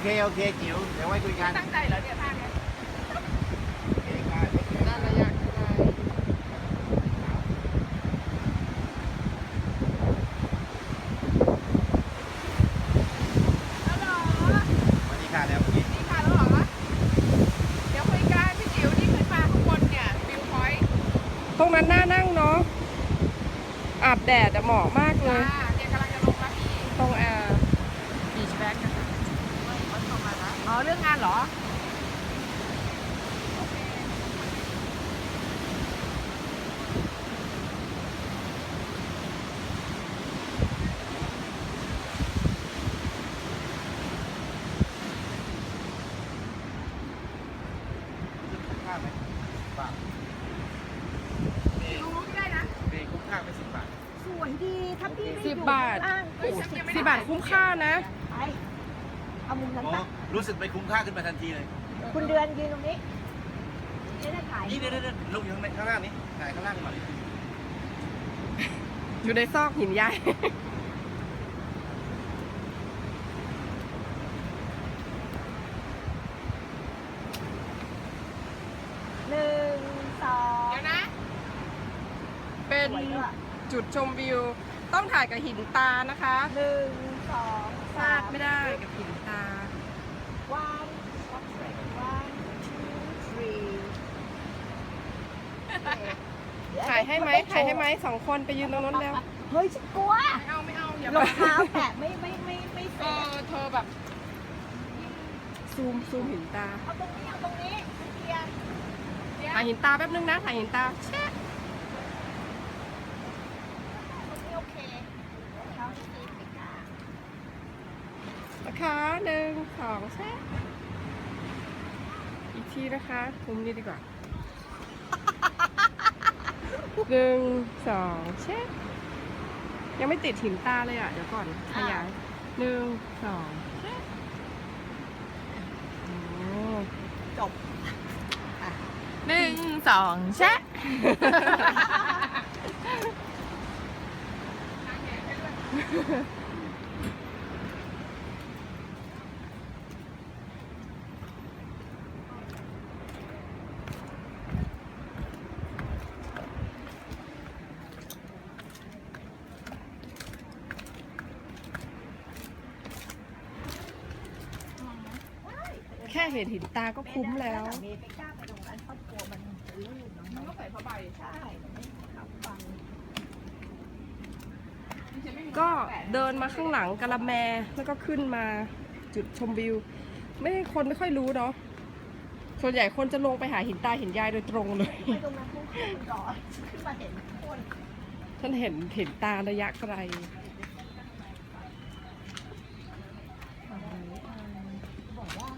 เค โอเคจิ๋วเดี๋ยวไว้คุยกัน ตั้งใจเหรอเนี่ยท่าเนี้ยโอเคค่ะด้านระยะไกลแล้วเหรอสวัสดีค่ะแล้วพี่นี่ค่ะแล้วเหรอเดี๋ยวคุยกันพี่จิ๋วนี่ขึ้นมาข้างบนเนี่ยวิวพอยต์ตรงนั้นน่านั่งเนาะอาบแดดอะเหมาะมากเลจ้ายเนี่ยกำลังจะลงแล้วพี่ ตรงแอร์บีชแบ็กอะค่ะ อ๋อ เรื่องงานเหรอ คุ้มค่าไหมบาทนี่รู้ไม่ได้นะ นี่คุ้มค่าไหมสิบบาท สวยดี ถ้าพี่ไม่สิบอยู่บาท ข้างล่างเฮ้ยฉันยังไม่ได้สิบบาทคุ้มค่านะ ไป เอามุมนั้นโอ้ปะรู้สึกไปคุ้มค่าขึ้นมาทันทีเลย คุณเดือนยืนตรงนี้จะได้ถ่ายนี่เดี๋ยวเดี๋ยวเดี๋ยวลงอยู่ข้างในข้างล่างนี้ถ่ายข้างล่างก่อนอยู่ในซอกหินใหญ่ หนึ่งสองเดี๋ยวนะ เป็นสวยด้วยจุดชมวิว ต้องถ่ายกับหินตานะคะ หนึ่งสองพลาดไม่ได้กับหินตา วันสองสาม one two three ถ่ายให้ไหมถ่ายให้ไหมสองคนไปยืนตรงนู้นแล้ว เฮ้ยฉันกลัวไม่เอาไม่เอาอย่ารองเท้าแตะไม่ไม่ไม่ไม่เซเอฟอเธอแบบซูมซูมหินตาเอาตรงนี้เอาตรงนี้เกียร์ถ่ายหินตาแป๊บนึงนะถ่ายหินตาแชะตรงนี้โอเครองเท้าที่สีไปกลางนะคะหนึ่งสองแชะอีกทีนะคะมุมนี้ดีกว่า หนึ่งสองแชะยังไม่ติดหินตาเลยอะ เดี๋ยวก่อนขยายหนึ่งสองแชะโอ้จบหนึ่งสองแชะ แค่เห็นหินตาก็คุ้มแล้ว เมย์ไม่กล้าไปตรงนั้นครอบครัวมันลื่นเนาะมันก็ใส่ผ้าใบใช่มันไม่ขับฟังก็เดินมาข้างหลังกะละแมแล้วก็ขึ้นมาจุดชมวิว ไม่คนไม่ค่อยรู้เนาะส่วนใหญ่คนจะลงไปหาหินตาหินยายโดยตรงเลย ไปตรงนั้นพุ่งขึ้นก่อนขึ้นมาเห็นคน ฉันเห็นเห็นตาระยะไกลเ